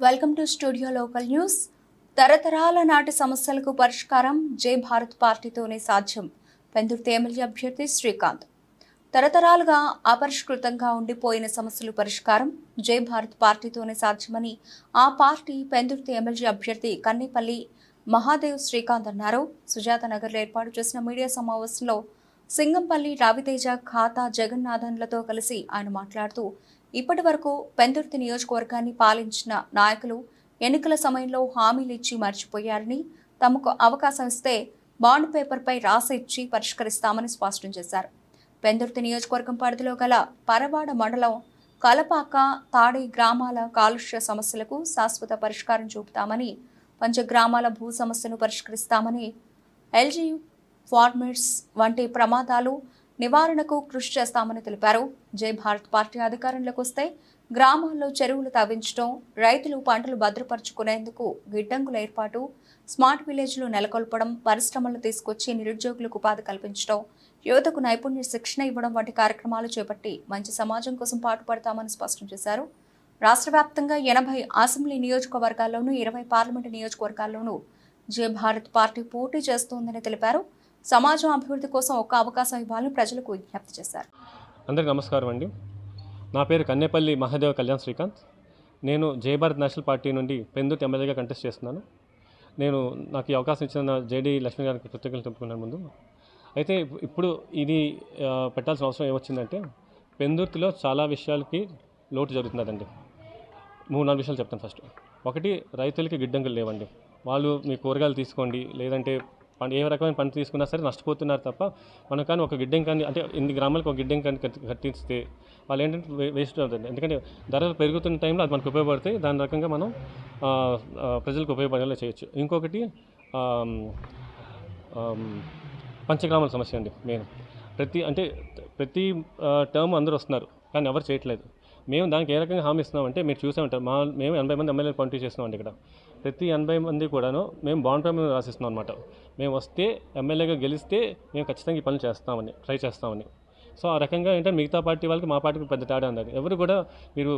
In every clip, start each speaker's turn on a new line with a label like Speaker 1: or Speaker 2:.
Speaker 1: Welcome to studio local news. తరతరాల నాటి సమస్యలకు పరిష్కారం జై భారత్ పార్టీతోనే సాధ్యం. పెందుర్తి ఎమ్మెల్యే అభ్యర్థి శ్రీకాంత్. తరతరాలుగా అపరిష్కృతంగా ఉండిపోయిన సమస్యలు పరిష్కారం జై భారత్ పార్టీతోనే సాధ్యమని ఆ పార్టీ పెందుర్తి ఎమ్మెల్యే అభ్యర్థి కన్నేపల్లి మహాదేవ్ శ్రీకాంత్ అన్నారు. సుజాత నగర్లో ఏర్పాటు చేసిన మీడియా సమావేశంలో సింగంపల్లి రావితేజ ఖాతా జగన్నాథన్లతో కలిసి ఆయన మాట్లాడుతూ ఇప్పటి వరకు పెందుర్తి నియోజకవర్గాన్ని పాలించిన నాయకులు ఎన్నికల సమయంలో హామీలు ఇచ్చి మర్చిపోయారని తమకు అవకాశం ఇస్తే బాండ్ పేపర్పై రాసి ఇచ్చి పరిష్కరిస్తామని స్పష్టం చేశారు. పెందుర్తి నియోజకవర్గం పరిధిలో గల పరవాడ మండలం కలపాక తాడి గ్రామాల కాలుష్య సమస్యలకు శాశ్వత పరిష్కారం చూపుతామని పంచగ్రామాల భూ సమస్యను పరిష్కరిస్తామని ఎల్జీ ఫార్మర్స్ వంటి ప్రమాదాలు నివారణకు కృషి చేస్తామని తెలిపారు. జై భారత్ పార్టీ అధికారంలోకి వస్తే గ్రామాల్లో చెరువులు తవ్వించడం రైతులు పంటలు భద్రపరుచుకునేందుకు గిడ్డంగుల ఏర్పాటు స్మార్ట్ విలేజ్లు నెలకొల్పడం పరిశ్రమలు తీసుకొచ్చి నిరుద్యోగులకు ఉపాధి కల్పించడం యువతకు నైపుణ్య శిక్షణ ఇవ్వడం వంటి కార్యక్రమాలు చేపట్టి మంచి సమాజం కోసం పాటుపడతామని స్పష్టం చేశారు. రాష్ట్ర వ్యాప్తంగా ఎనభై అసెంబ్లీ నియోజకవర్గాల్లోనూ ఇరవై పార్లమెంటు నియోజకవర్గాల్లోనూ జే భారత్ పార్టీ పోటీ చేస్తోందని తెలిపారు. సమాజం అభివృద్ధి కోసం ఒక్క అవకాశం ఇవ్వాలని ప్రజలకు విజ్ఞప్తి చేశారు.
Speaker 2: అందరికీ నమస్కారం అండి. నా పేరు కన్నేపల్లి మహాదేవ్ కళ్యాణ్ శ్రీకాంత్. నేను జయభారత్ నేషనల్ పార్టీ నుండి పెందుర్తి ఎమ్మెల్యేగా కంటెస్ట్ చేస్తున్నాను. నేను నాకు ఈ అవకాశం ఇచ్చిన జేడీ లక్ష్మి గారికి కృతజ్ఞతలు చెప్పుకున్నాను ముందు. అయితే ఇప్పుడు ఇది పెట్టాల్సిన అవసరం ఏమొచ్చిందంటే పెందుర్తిలో చాలా విషయాలకి లోటు జరుగుతున్నదండి. మూడు నాలుగు విషయాలు చెప్తాను ఫస్ట్. ఒకటి రైతులకి గిడ్డంగులు లేవండి. వాళ్ళు మీ కూరగాయలు తీసుకోండి లేదంటే పంట ఏ రకమైన పంట తీసుకున్నా సరే నష్టపోతున్నారు తప్ప మనం కానీ ఒక గిడ్డం కానీ అంటే ఇన్ని గ్రామాలకు ఒక గిడ్డం కానీ కట్టిస్తే వాళ్ళు ఏంటంటే వేస్ట్ అవుతుంది. ఎందుకంటే ధరలు పెరుగుతున్న టైంలో అది మనకు ఉపయోగపడతాయి దాని రకంగా మనం ప్రజలకు ఉపయోగపడేలా చేయొచ్చు. ఇంకొకటి పంచగ్రామాల సమస్య అండి మెయిన్. ప్రతి అంటే ప్రతి టర్మ్ అందరూ వస్తున్నారు కానీ ఎవరు చేయట్లేదు. మేము దానికి ఏ రకంగా హామీ ఇస్తున్నామంటే మీరు చూసే ఉంటారు. మా మేము ఎనభై మంది ఎమ్మెల్యేలు పంపిణీ చేస్తున్నాం అండి ఇక్కడ. ప్రతి ఎనభై మంది కూడాను మేము బాండ్ పేమెంట్ రాసిస్తున్నాం అనమాట మేము వస్తే ఎమ్మెల్యేగా గెలిస్తే మేము ఖచ్చితంగా ఈ పనులు చేస్తామని ట్రై చేస్తామని. సో ఆ రకంగా ఏంటంటే మిగతా పార్టీ వాళ్ళకి మా పార్టీకి పెద్ద తేడా ఉందండి ఎవరు కూడా మీరు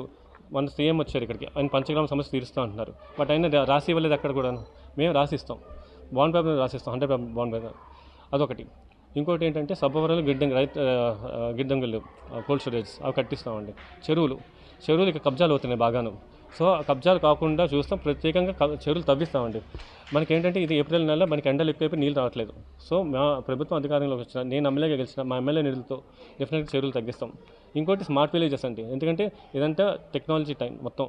Speaker 2: మన సీఎం వచ్చారు ఇక్కడికి ఆయన పంచగ్రామ సమస్య తీరుస్తూ అంటున్నారు. బట్ ఆయన రాసి ఇవ్వలేదు అక్కడ కూడాను. మేము రాసిస్తాం. బాండ్ పేపర్ రాసిస్తాం హండ్రెడ్ బాండ్ పేపర్ అదొకటి. ఇంకోటి ఏంటంటే సబ్బవరాలు గిడ్డంగి రైతు గిడ్డంగులు కోల్డ్ స్టోరేజ్ అవి కట్టిస్తామండి. చెరువులు. చెరువులు ఇక కబ్జాలు అవుతున్నాయి బాగాను. సో ఆ కబ్జాలు కాకుండా చూస్తాం ప్రత్యేకంగా చెరువులు తవ్విస్తామండి. మనకి ఏంటంటే ఇది ఏప్రిల్ నెల మనకి ఎండలు ఎక్కువైపోయి నీళ్ళు రావట్లేదు. సో మా ప్రభుత్వం అధికారంలోకి వచ్చిన నేను ఎమ్మెల్యేగా గెలిచిన మా ఎమ్మెల్యే నిధులతో డెఫినెట్గా చెరువులు తగ్గిస్తాం. ఇంకోటి స్మార్ట్ విలేజెస్ అండి. ఎందుకంటే ఇదంతా టెక్నాలజీ టైం మొత్తం.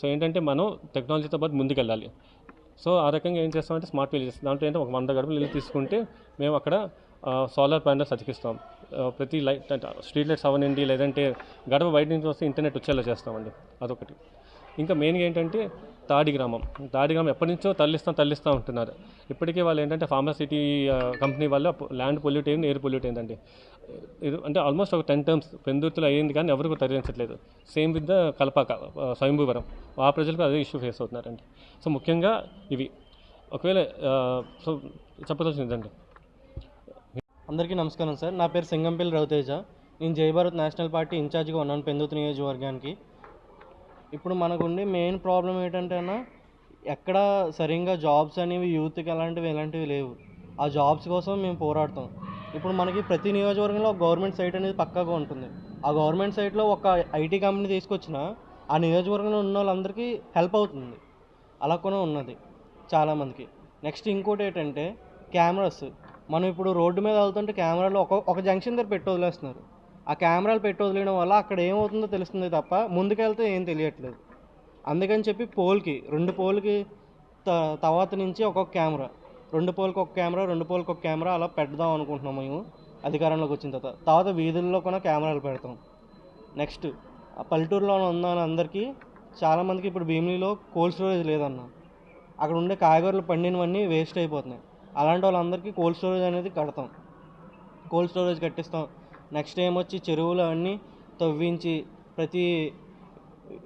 Speaker 2: సో ఏంటంటే మనం టెక్నాలజీతో పాటు ముందుకెళ్ళాలి. సో ఆ రకంగా ఏం చేస్తామంటే స్మార్ట్ విలేజెస్ దాంట్లో ఏంటంటే ఒక వంద గడపలు నీళ్ళు తీసుకుంటే మేము అక్కడ సోలార్ ప్యానల్స్ అతికిస్తాం. ప్రతి లైట్ అంటే స్ట్రీట్ లైట్స్ అవనండి లేదంటే గడప బయట నుంచి వస్తే ఇంటర్నెట్ వచ్చేలా చేస్తామండి. అదొకటి. ఇంకా మెయిన్గా ఏంటంటే తాడి గ్రామం. తాడి గ్రామం ఎప్పటి నుంచో తల్లిస్తాం తల్లిస్తూ ఉంటున్నారు ఇప్పటికే వాళ్ళు ఏంటంటే ఫార్మాసిటీ కంపెనీ వల్ల ల్యాండ్ పొల్యూట్ అయింది ఎయిర్ పొల్యూట్ అయిందండి. ఇది అంటే ఆల్మోస్ట్ ఒక టెన్ టర్మ్స్ పెందుర్తులు అయ్యింది కానీ ఎవరు కూడా తరలించట్లేదు. Same with the Kalapaka Swayambhuvaram. ఆ ప్రజలకు అదే ఇష్యూ ఫేస్ అవుతున్నారండి. సో ముఖ్యంగా ఇవి. ఒకవేళ సో చెప్పదలసిందండి
Speaker 3: అందరికీ నమస్కారం సార్. నా పేరు సింగంపల్లి రవితేజ. నేను జయభారత్ నేషనల్ పార్టీ ఇన్ఛార్జ్గా ఉన్నాను పెందుతు నియోజకవర్గానికి. ఇప్పుడు మనకుండే మెయిన్ ప్రాబ్లం ఏంటంటే అన్న ఎక్కడ సరిగ్గా జాబ్స్ అనేవి యూత్కి అలాంటివి ఎలాంటివి లేవు. ఆ జాబ్స్ కోసం మేము పోరాడతాం. ఇప్పుడు మనకి ప్రతి నియోజకవర్గంలో ఒక గవర్నమెంట్ సైట్ అనేది పక్కాగా ఉంటుంది. ఆ గవర్నమెంట్ సైట్లో ఒక ఐటీ కంపెనీ తీసుకొచ్చిన ఆ నియోజకవర్గంలో ఉన్న వాళ్ళందరికీ హెల్ప్ అవుతుంది. అలా కూడా ఉన్నది చాలామందికి. నెక్స్ట్ ఇంకోటి ఏంటంటే కెమెరాస్. మనం ఇప్పుడు రోడ్డు మీద వెళ్తుంటే కెమెరాలు ఒక ఒక జంక్షన్ దగ్గర పెట్టి వదిలేస్తున్నారు. ఆ కెమెరాలు పెట్టి వదిలేయడం వల్ల అక్కడ ఏమవుతుందో తెలుస్తుంది తప్ప ముందుకెళ్తే ఏం తెలియట్లేదు. అందుకని చెప్పి పోల్కి రెండు పోల్కి త తర్వాత నుంచి ఒక్కొక్క కెమెరా రెండు పోల్కి ఒక కెమెరా రెండు పోల్కి ఒక కెమెరా అలా పెడదాం అనుకుంటున్నాం మేము అధికారంలోకి వచ్చిన తర్వాత. తర్వాత వీధుల్లో కూడా కెమెరాలు పెడతాం. నెక్స్ట్ ఆ పల్లెటూరులో ఉన్న అందరికీ చాలామందికి ఇప్పుడు భీమిలీలో కోల్డ్ స్టోరేజ్ లేదన్నా. అక్కడ ఉండే కాయగూరలు పండినవన్నీ వేస్ట్ అయిపోతున్నాయి. అలాంటి వాళ్ళందరికీ కోల్డ్ స్టోరేజ్ అనేది కడతాం. కోల్డ్ స్టోరేజ్ కట్టిస్తాం. నెక్స్ట్ ఏమొచ్చి చెరువులు అన్నీ తవ్వించి ప్రతి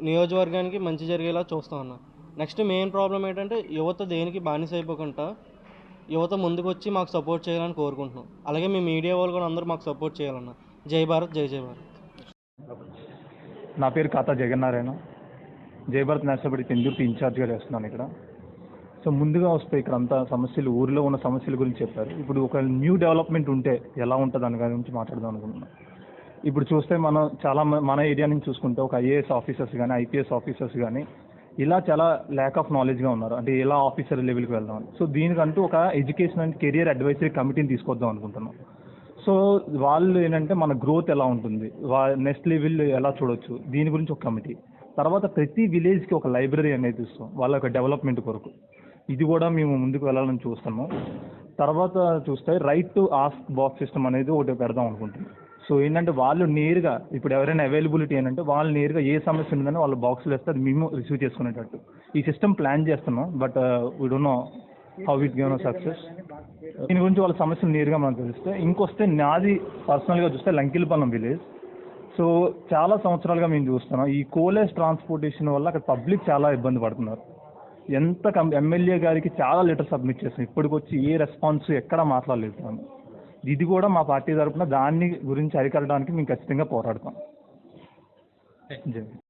Speaker 3: నియోజకవర్గానికి మంచి జరిగేలా చూస్తాం అన్న నెక్స్ట్ మెయిన్ ప్రాబ్లం ఏంటంటే యువత దేనికి బానిస అయిపోకుండా యువత ముందుకు వచ్చి మాకు సపోర్ట్ చేయాలని కోరుకుంటున్నాం. అలాగే మీ మీడియా వాళ్ళు కూడా అందరూ మాకు సపోర్ట్ చేయాలన్న. జై భారత్ జై జై భారత్.
Speaker 4: నా పేరు ఖాతా జగన్నారాయణ. జయభారత్ నేషనల్ పార్టీ పెందుర్తి ఇన్ఛార్జ్గా చేస్తున్నాను ఇక్కడ. సో ముందుగా వస్తే ఇక్కడ అంతా సమస్యలు ఊరిలో ఉన్న సమస్యల గురించి చెప్పారు. ఇప్పుడు ఒక న్యూ డెవలప్మెంట్ ఉంటే ఎలా ఉంటుంది దాని గురించి మాట్లాడదాం అనుకుంటున్నాం. ఇప్పుడు చూస్తే మనం చాలా మన ఏరియా నుంచి చూసుకుంటే ఒక ఐఏఎస్ ఆఫీసర్స్ కానీ ఐపీఎస్ ఆఫీసర్స్ కానీ ఇలా చాలా ల్యాక్ ఆఫ్ నాలెడ్జ్గా ఉన్నారు. అంటే ఎలా ఆఫీసర్ లెవెల్కి వెళ్దాం సో దీనికంటూ ఒక ఎడ్యుకేషన్ అండ్ కెరియర్ అడ్వైజరీ కమిటీని తీసుకొద్దాం అనుకుంటున్నాం. సో వాళ్ళు ఏంటంటే మన గ్రోత్ ఎలా ఉంటుంది? వా నెక్స్ట్ లెవెల్ ఎలా చూడొచ్చు? దీని గురించి ఒక కమిటీ తర్వాత ప్రతి విలేజ్కి ఒక లైబ్రరీ అనేది ఇస్తాం. వాళ్ళ యొక్క డెవలప్మెంట్ కొరకు. ఇది కూడా మేము ముందుకు వెళ్ళాలని చూస్తాము తర్వాత చూస్తే right to ask box system అనేది ఒకటి పెడదాం అనుకుంటున్నాం. సో ఏంటంటే వాళ్ళు నేరుగా ఇప్పుడు ఎవరైనా అవైలబిలిటీ ఏంటంటే వాళ్ళు నేరుగా ఏ సమస్య ఉందని వాళ్ళ బాక్స్లో వేస్తే అది మేము రిసీవ్ చేసుకునేటట్టు. ఈ సిస్టమ్ ప్లాన్ చేస్తున్నాం but we don't know how it know success దీని గురించి వాళ్ళ సమస్యలు నేరుగా మనకు తెలిస్తే ఇంకొస్తే నాది పర్సనల్గా చూస్తే లంకిలపాలెం విలేజ్ సో చాలా సంవత్సరాలుగా మేము చూస్తున్నాం. ఈ కోలేజ్ ట్రాన్స్పోర్టేషన్ వల్ల అక్కడ పబ్లిక్ చాలా ఇబ్బంది పడుతున్నారు. ఎంత కం ఎమ్మెల్యే గారికి చాలా లెటర్ సబ్మిట్ చేస్తాం ఇప్పటికొచ్చి ఏ రెస్పాన్స్ ఎక్కడా మాట్లాడలేదు ఇది కూడా మా పార్టీ తరపున దాన్ని గురించి అరికట్టడానికి మేము ఖచ్చితంగా పోరాడతాం.